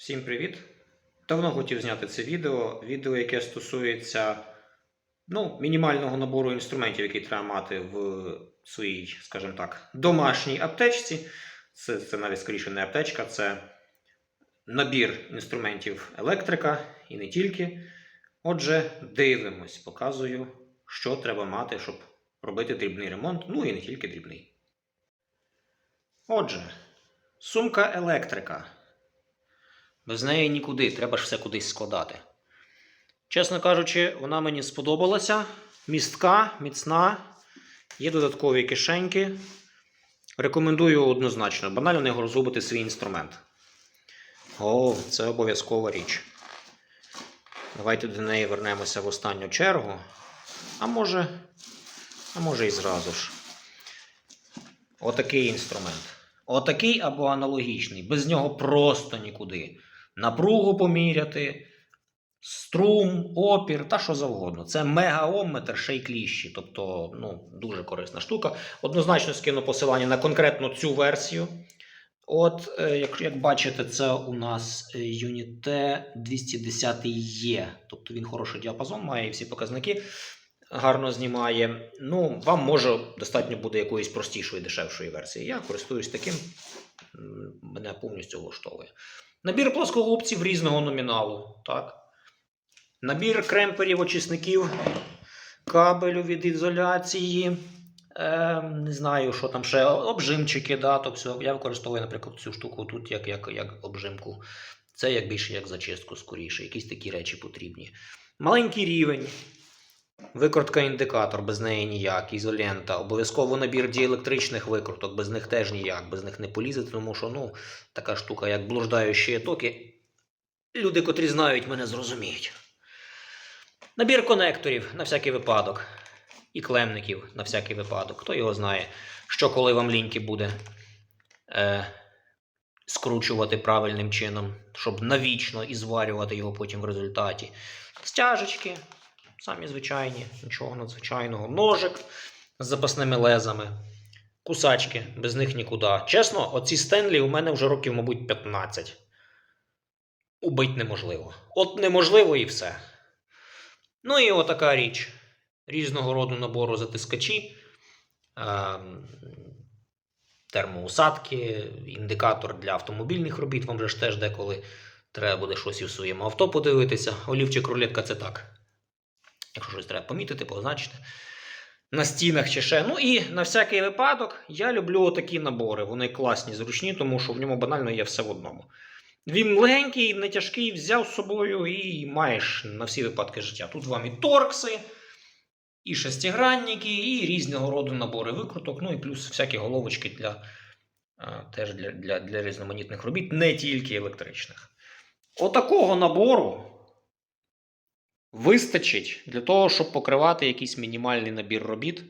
Всім привіт! Давно хотів зняти це відео. Відео, яке стосується ну, мінімального набору інструментів, які треба мати в своїй, скажімо так, домашній аптечці. Це, це навіть скоріше не аптечка, це набір інструментів електрика і не тільки. Отже, дивимось, показую, що треба мати, щоб робити дрібний ремонт, ну і не тільки дрібний. Отже, сумка електрика. Без неї нікуди, треба ж все кудись складати. Чесно кажучи, вона мені сподобалася. Містка, міцна, є додаткові кишеньки. Рекомендую однозначно, банально не розгубити свій інструмент. О, це обов'язкова річ. Давайте до неї вернемося в останню чергу. А може, а може і зразу ж. Отакий інструмент. Отакий або аналогічний. Без нього просто нікуди. Напругу поміряти, струм, опір та що завгодно. Це мегаомметр ще й кліщі. Тобто, ну, дуже корисна штука. Однозначно скину посилання на конкретно цю версію. От, е, як, як бачите, це у нас е, Unite 210E. Тобто він хороший діапазон має і всі показники гарно знімає. Ну, вам може достатньо буде якоїсь простішої, дешевшої версії. Я користуюсь таким, мене повністю влаштовує. Набір плоскогубців різного номіналу. Так? Набір кремперів, очисників, кабелю від ізоляції. Е, не знаю, що там ще, обжимчики, да, то все. Я використовую, наприклад, цю штуку тут як, як, як обжимку. Це як більше як зачистку скоріше. Якісь такі речі потрібні. Маленький рівень. Викрутка індикатор, без неї ніяк, ізолента. Обов'язково набір діелектричних викруток, без них теж ніяк, без них не полізете, тому що ну, така штука, як блуждаючі токи. Люди, котрі знають, мене зрозуміють. Набір конекторів на всякий випадок. І клемників на всякий випадок. Хто його знає, що коли вам ліньки буде е, скручувати правильним чином, щоб навічно і зварювати його потім в результаті. Стяжечки, самі звичайні, нічого надзвичайного. Ножик з запасними лезами. Кусачки, без них нікуди. Чесно, оці стенлі у мене вже років, мабуть, 15. Убить неможливо. От неможливо і все. Ну і отака річ. Різного роду набору затискачі, ем, термоусадки, індикатор для автомобільних робіт. Вам же ж теж деколи треба буде щось і в своєму авто подивитися. Олівчик рулетка це так. Якщо щось треба помітити, позначити. На стінах чи ще. Ну і на всякий випадок я люблю такі набори. Вони класні, зручні, тому що в ньому банально є все в одному. Він легенький, не тяжкий, взяв з собою і маєш на всі випадки життя. Тут вам і торкси, і шестигранники, і різного роду набори викруток, ну і плюс всякі головочки для, теж для, для, для різноманітних робіт, не тільки електричних. Отакого набору вистачить для того, щоб покривати якийсь мінімальний набір робіт,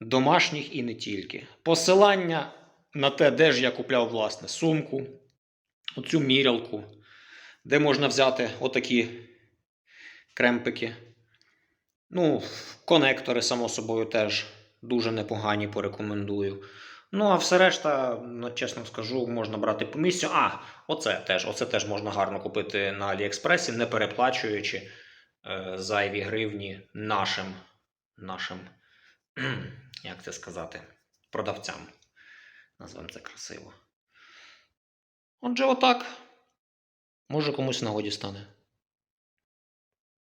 домашніх і не тільки. Посилання на те, де ж я купляв власне сумку, оцю мірялку, де можна взяти отакі кремпики. Ну, конектори, само собою, теж дуже непогані, порекомендую. Ну, а все решта, ну, чесно скажу, можна брати по місцю. А, оце теж, оце теж можна гарно купити на Аліекспресі, не переплачуючи е, зайві гривні нашим, нашим, як це сказати, продавцям. Назвемо це красиво. Отже, отак. Може комусь нагоді стане.